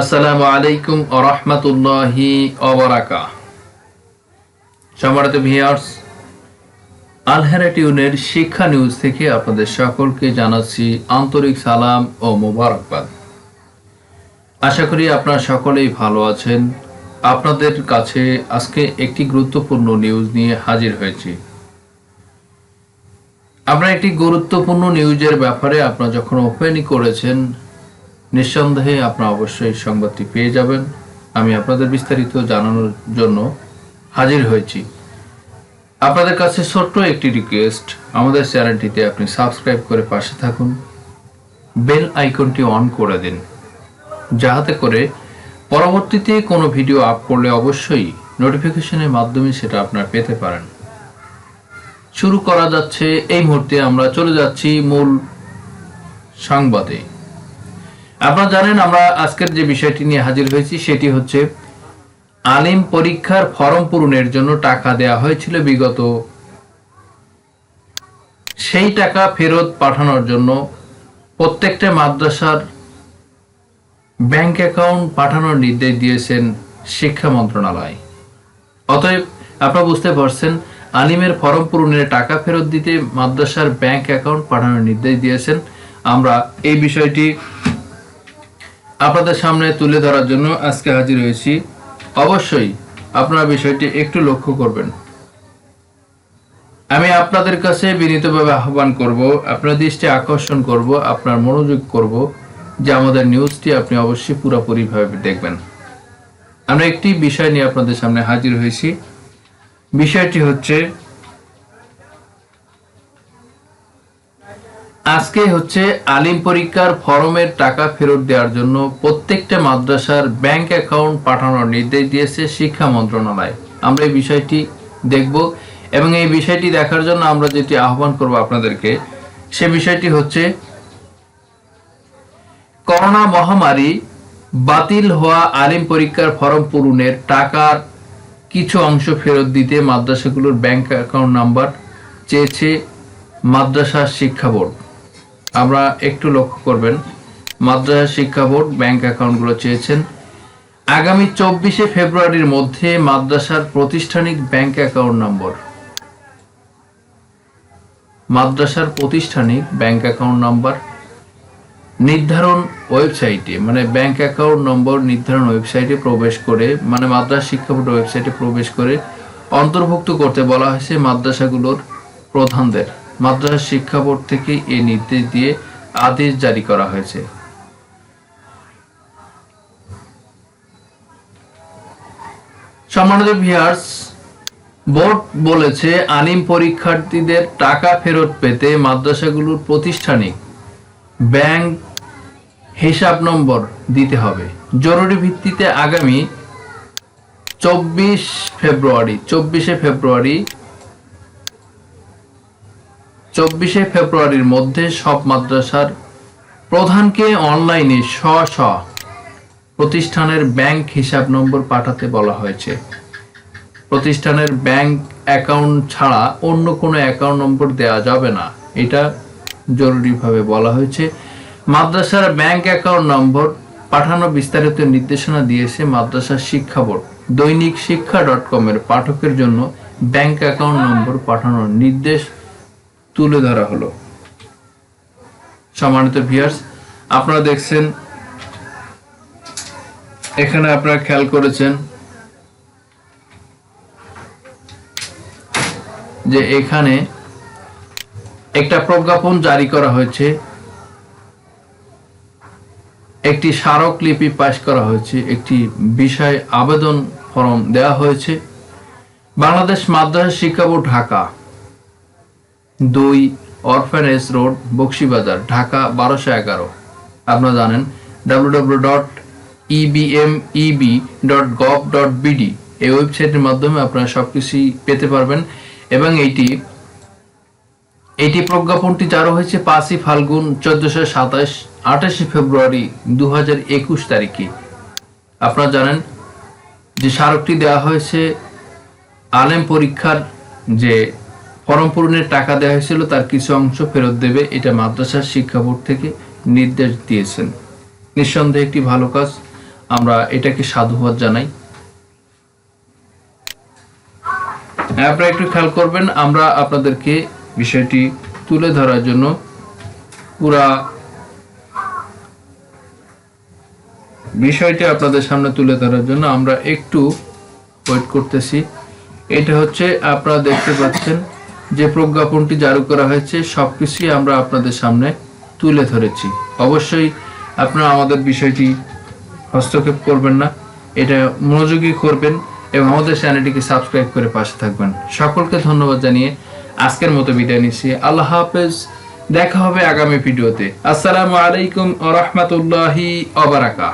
আসসালামু আলাইকুম আরহামতুল্লাহি অবরাকা সম্মানিত ভিয়ার্স আলহেরা টিউনের শিক্ষা নিউজ থেকে আপনাদের সকলকে জানাচ্ছি আন্তরিক সালাম ও মোবারকবাদ। আশা করি আপনারা সকলেই ভালো আছেন। আপনাদের কাছে আজকে একটি গুরুত্বপূর্ণ নিউজ নিয়ে হাজির হয়েছি। আমরা একটি গুরুত্বপূর্ণ নিউজের ব্যাপারে আপনারা যখন ওপেনই করেছেন নিঃসন্দেহে আপনারা অবশ্যই সংবাদটি পেয়ে যাবেন। আমি আপনাদের বিস্তারিত জানানোর জন্য হাজির হয়েছি। আপনাদের কাছে ছোট্ট একটি রিকোয়েস্ট আমাদের চ্যানেলটিতে আপনি সাবস্ক্রাইব করে পাশে থাকুন। বেল আইকনটি অন করে দিন, যাহাতে করে পরবর্তীতে কোনো ভিডিও আপ করলে অবশ্যই নোটিফিকেশনের মাধ্যমে সেটা আপনারা পেতে পারেন। শুরু করা যাচ্ছে, এই মুহূর্তে আমরা চলে যাচ্ছি মূল সংবাদে। আপনারা জানেন, আমরা আজকের যে বিষয়টি নিয়ে হাজির হয়েছি, সেটি হচ্ছে আলিম পরীক্ষার ফর্ম পূরণের জন্য টাকা দেওয়া হয়েছিল বিগত সেই টাকা ফেরত পাঠানোর জন্য প্রত্যেকটা মাদ্রাসার ব্যাংক অ্যাকাউন্ট পাঠানোর নির্দেশ দিয়েছেন শিক্ষা মন্ত্রণালয়। অতএব আপনারা বুঝতে পারছেন, আলিমের ফর্ম পূরণের টাকা ফেরত দিতে মাদ্রাসার ব্যাংক অ্যাকাউন্ট পাঠানোর নির্দেশ দিয়েছেন। আমরা এই বিষয়টি আপনাদের সামনে তুলে ধরার জন্য আজকে হাজির হয়েছি। অবশ্যই আপনারা বিষয়টি একটু লক্ষ্য করবেন। আমি আপনাদের কাছে বিনীতভাবে আহ্বান করব, আপনার দৃষ্টি আকর্ষণ করব, আপনার মনোযোগ করব যে আমাদের নিউজটি আপনি অবশ্যই পুরোপুরিভাবে দেখবেন। আমরা একটি বিষয় নিয়ে আপনাদের সামনে হাজির হয়েছি। বিষয়টি হচ্ছে আজকে হচ্ছে আলিম পরীক্ষার ফরমের টাকা ফেরত দেওয়ার জন্য প্রত্যেকটা মাদ্রাসার ব্যাংক অ্যাকাউন্ট পাঠানোর নির্দেশ দিয়েছে শিক্ষা মন্ত্রণালয়। আমরা এই বিষয়টি দেখব এবং এই বিষয়টি দেখার জন্য আমরা যেটি আহ্বান করব আপনাদেরকে, সে বিষয়টি হচ্ছে করোনা মহামারী বাতিল হওয়া আলিম পরীক্ষার ফরম পূরণের টাকার কিছু অংশ ফেরত দিতে মাদ্রাসাগুলোর ব্যাংক অ্যাকাউন্ট নাম্বার চেয়েছে মাদ্রাসা শিক্ষা বোর্ড। আমরা একটু লক্ষ্য করবেন, মাদ্রাসা শিক্ষা বোর্ড ব্যাংক অ্যাকাউন্টগুলো চেয়েছেন। আগামী চব্বিশে ফেব্রুয়ারির মধ্যে মাদ্রাসার প্রতিষ্ঠানিক ব্যাংক অ্যাকাউন্ট নম্বর। মাদ্রাসার প্রতিষ্ঠানিক ব্যাংক অ্যাকাউন্ট নাম্বার। নির্ধারণ ওয়েবসাইটে মানে ব্যাংক অ্যাকাউন্ট নম্বর নির্ধারণ ওয়েবসাইটে প্রবেশ করে মানে মাদ্রাসা শিক্ষা বোর্ড ওয়েবসাইটে প্রবেশ করে অন্তর্ভুক্ত করতে বলা হয়েছে মাদ্রাসাগুলোর প্রধানদের। মাদ্রাসা শিক্ষা বোর্ড থেকে এই নির্দেশ দিয়ে আদেশ জারি করা হয়েছে। সম্মানিত ভিয়ার্স বোর্ড বলেছে পরীক্ষার্থীদের টাকা ফেরত পেতে মাদ্রাসাগুলোর প্রতিষ্ঠানিক ব্যাংক হিসাব নম্বর দিতে হবে। জরুরি ভিত্তিতে আগামী চব্বিশ ফেব্রুয়ারি, চব্বিশে ফেব্রুয়ারি চব্বিশে ফেব্রুয়ারির মধ্যে সব মাদ্রাসার প্রধানকে অনলাইনে স্ব স্ব প্রতিষ্ঠানের ব্যাংক হিসাব নম্বর পাঠাতে বলা হয়েছে। প্রতিষ্ঠানের ব্যাংক অ্যাকাউন্ট ছাড়া অন্য কোনো অ্যাকাউন্ট নম্বর দেওয়া যাবে না। এটা জরুরিভাবে বলা হয়েছে। মাদ্রাসার ব্যাংক অ্যাকাউন্ট নম্বর পাঠানো বিস্তারিত নির্দেশনা দিয়েছে মাদ্রাসা শিক্ষা বোর্ড। দৈনিক শিক্ষা ডট কমের পাঠকের জন্য ব্যাংক অ্যাকাউন্ট নম্বর পাঠানোর নির্দেশ তুলে ধরা হলো। সম্মানিত ভিয়ার্স আপনারা দেখছেন, এখানে আপনারা খেয়াল করেছেন যে এখানে একটা প্রজ্ঞাপন জারি করা হয়েছে, একটি স্মারকলিপি পাশ করা হয়েছে, একটি বিষয় আবেদন ফর্ম দেওয়া হয়েছে। বাংলাদেশ মাদ্রাসা শিক্ষা বোর্ড, ঢাকা। দুই অরফানেজ রোড, বক্সিবাজার, ঢাকা বারোশো এগারো। আপনারা জানেন W W dot EBM EB dot gov dot BD এই ওয়েবসাইটের মাধ্যমে আপনারা সব কিছুই পেতে পারবেন এবং এইটি এটি প্রজ্ঞাপনটি জারি হয়েছে পাঁচই ফাল্গুন চোদ্দশো সাতাশ, আঠাশে ফেব্রুয়ারি দু হাজার একুশ তারিখে। আপনারা জানেন যে স্মারকটি দেওয়া হয়েছে আলেম পরীক্ষার যে ফর্ম পূরণের টাকা দেওয়া হয়েছিল, তার কিছু অংশ ফেরত দেবে, এটা মাদ্রাসার শিক্ষা বোর্ড থেকে নির্দেশ দিয়েছেন। নিঃসন্দেহে একটি ভালো কাজ, আমরা এটাকে সাধুবাদ জানাই। আপনারা একটু খেয়াল করবেন, আমরা আপনাদেরকে বিষয়টি তুলে ধরার জন্য পুরা বিষয়টি আপনাদের সামনে তুলে ধরার জন্য আমরা একটু ওয়েট করতেছি। এটা হচ্ছে, আপনারা দেখতে পাচ্ছেন যে প্রজ্ঞাপনটি জারি করা হয়েছে সবকিছুই আমরা আপনাদের সামনে তুলে ধরেছি। অবশ্যই আপনারা আমাদের বিষয়টি হস্তক্ষেপ করবেন না, এটা মনোযোগী করবেন এবং আমাদের চ্যানেলটিকে সাবস্ক্রাইব করে পাশে থাকবেন। সকলকে ধন্যবাদ জানিয়ে আজকের মতো বিদায় নিচ্ছি। আল্লাহ হাফেজ, দেখা হবে আগামী ভিডিওতে। আসসালামু আলাইকুম রহমতুল্লাহি অবারাকা